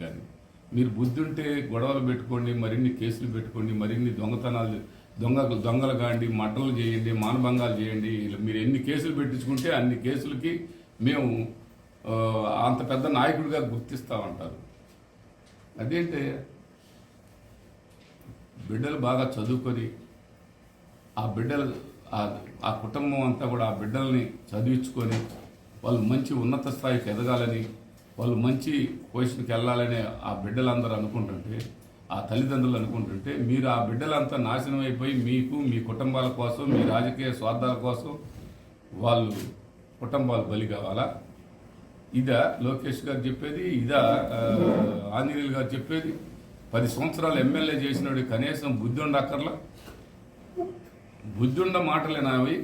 కానీ మీరు బుద్ధి ఉంటే గొడవలు పెట్టుకోండి మరిన్ని కేసులు పెట్టుకోండి మరిన్ని దొంగతనాలు దొంగ దొంగలు కాండి మడ్డలు చేయండి మానభంగాలు చేయండి ఇలా మీరు ఎన్ని కేసులు పెట్టించుకుంటే అన్ని కేసులకి మేము అంత పెద్ద నాయకుడిగా గుర్తిస్తామంటారు. అదేంటే బిడ్డలు బాగా చదువుకొని ఆ బిడ్డలు ఆ- ఆ కుటుంబం అంతా కూడా ఆ బిడ్డల్ని చదివించుకొని వాళ్ళు మంచి ఉన్నత స్థాయికి ఎదగాలని వాళ్ళు మంచి పొజిషన్కి వెళ్ళాలని ఆ బిడ్డలందరూ అనుకుంటుంటే ఆ తల్లిదండ్రులు అనుకుంటుంటే మీరు ఆ బిడ్డలంతా నాశనం అయిపోయి మీకు మీ కుటుంబాల కోసం మీ రాజకీయ స్వార్థాల కోసం వాళ్ళు కుటుంబాలు బలి కావాలా? ఇదా లోకేష్ గారు చెప్పేది ఇదా ఆంజనేయులు గారు చెప్పేది. పది సంవత్సరాలు ఎమ్మెల్యే చేసినాడు కనీసం బుద్ధి ఉండక్కర్లా? బుద్ధి ఉండ మాటలేనా అవి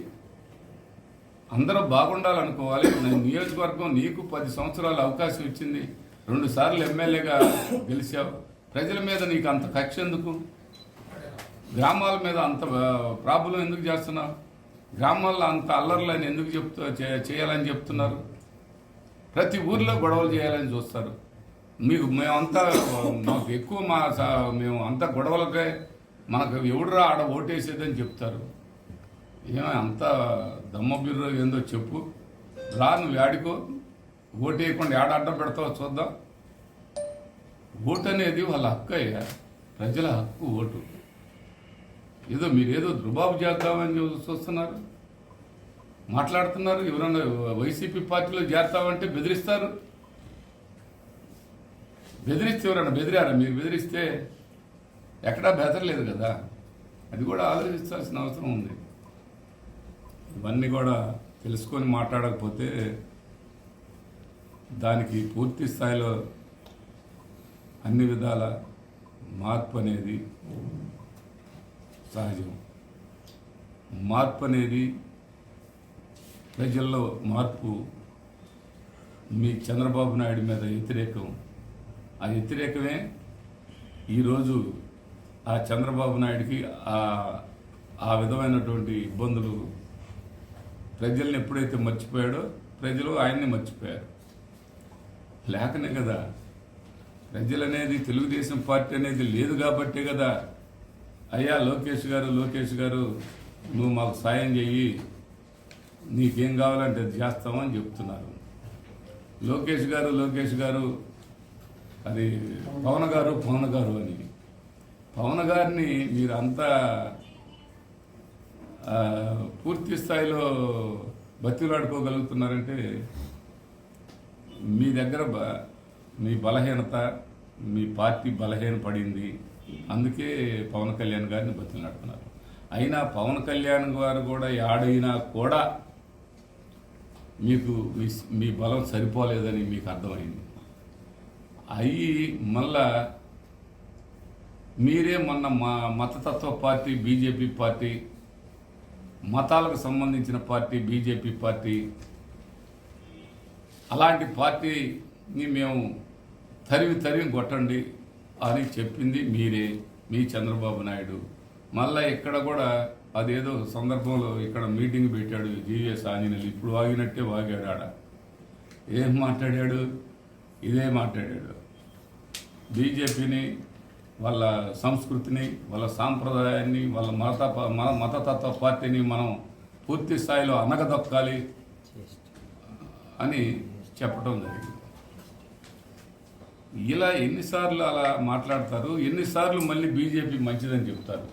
అందరూ బాగుండాలనుకోవాలి. నేను నియోజకవర్గం నీకు పది సంవత్సరాలు అవకాశం ఇచ్చింది. రెండు సార్లు ఎమ్మెల్యేగా గెలిచావు. ప్రజల మీద నీకు అంత కక్ష ఎందుకు? గ్రామాల మీద అంత ప్రాబ్లం ఎందుకు చేస్తున్నావు? గ్రామాల్లో అంత అల్లర్లని ఎందుకు చెప్తూ చేయాలని చెప్తున్నారు? ప్రతి ఊర్లో గొడవలు చేయాలని చూస్తారు. మీకు మేమంతా మాకు ఎక్కువ మా స- మేము అంతా గొడవలకే మనకు ఎవడురా ఆడ ఓటేసేదని చెప్తారు. ఏమో అంత దమ్మ బిర్రో ఏందో చెప్పు. రా నువ్వు ఏడికో ఓటు వేయకుండా ఏడ అడ్డం పెడతావో చూద్దాం. ఓటు అనేది వాళ్ళ హక్కు అయ్యా. ప్రజల హక్కు ఓటు. ఏదో మీరేదో దుర్బాబు చేద్దామని చూస్తున్నారు. మాట్లాడుతున్నారు. ఎవరన్నా వైసీపీ పార్టీలో చేరతామంటే బెదిరిస్తారు. బెదిరిస్తే ఎవరన్నా బెదిరారా? మీరు బెదిరిస్తే ఎక్కడా బెదరలేదు కదా. అది కూడా ఆలోచించాల్సిన అవసరం ఉంది. ఇవన్నీ కూడా తెలుసుకొని మాట్లాడకపోతే దానికి పూర్తి స్థాయిలో అన్ని విధాల మార్పు అనేది సహజం. మార్పు అనేది ప్రజల్లో మార్పు మీ చంద్రబాబు నాయుడు మీద వ్యతిరేకం. ఆ వ్యతిరేకమే ఈరోజు ఆ చంద్రబాబు నాయుడికి ఆ ఆ విధమైనటువంటి ఇబ్బందులు ప్రజల్ని ఎప్పుడైతే మర్చిపోయాడో ప్రజలు ఆయన్ని మర్చిపోయారు. లేకనే కదా ప్రజలు అనేది తెలుగుదేశం పార్టీ అనేది లేదు కాబట్టే కదా. అయ్యా లోకేష్ గారు లోకేష్ గారు నువ్వు మాకు సాయం చెయ్యి నీకేం కావాలంటే అది చేస్తామని చెప్తున్నారు. లోకేష్ గారు లోకేష్ గారు అది పవన్ గారు పవన్ గారు అని. పవన్ గారిని మీరు అంతా పూర్తి స్థాయిలో బతిలాడుకోగలుగుతున్నారంటే మీ దగ్గర బ- మీ బలహీనత మీ పార్టీ బలహీన పడింది. అందుకే పవన్ కళ్యాణ్ గారిని బతిలాడుతున్నారు అయినా పవన్ కళ్యాణ్ గారు కూడా యాడైనా కూడా మీకు మీ మీ బలం సరిపోలేదని మీకు అర్థమైంది. అయ్యి మళ్ళా మీరే మొన్న మా మతతత్వ పార్టీ బీజేపీ పార్టీ మతాలకు సంబంధించిన పార్టీ బీజేపీ పార్టీ. అలాంటి పార్టీని మేము తరివి తరివి కొట్టండి అని చెప్పింది మీరే మీ చంద్రబాబు నాయుడు. మళ్ళా ఇక్కడ కూడా అదేదో సందర్భంలో ఇక్కడ మీటింగ్ పెట్టాడు జీవీఎస్ ఆంజనేయులు. ఇప్పుడు వాగినట్టే వాగాడు ఆడ. ఏం మాట్లాడాడు? ఇదే మాట్లాడాడు. బీజేపీని వాళ్ళ సంస్కృతిని వాళ్ళ సాంప్రదాయాన్ని వాళ్ళ మత మతతత్వ పార్టీని మనం పూర్తి స్థాయిలో అనగదొక్కాలి అని చెప్పడం జరిగింది. ఇలా ఎన్నిసార్లు అలా మాట్లాడతారు ఎన్నిసార్లు మళ్ళీ బీజేపీ మంచిదని చెప్తారు?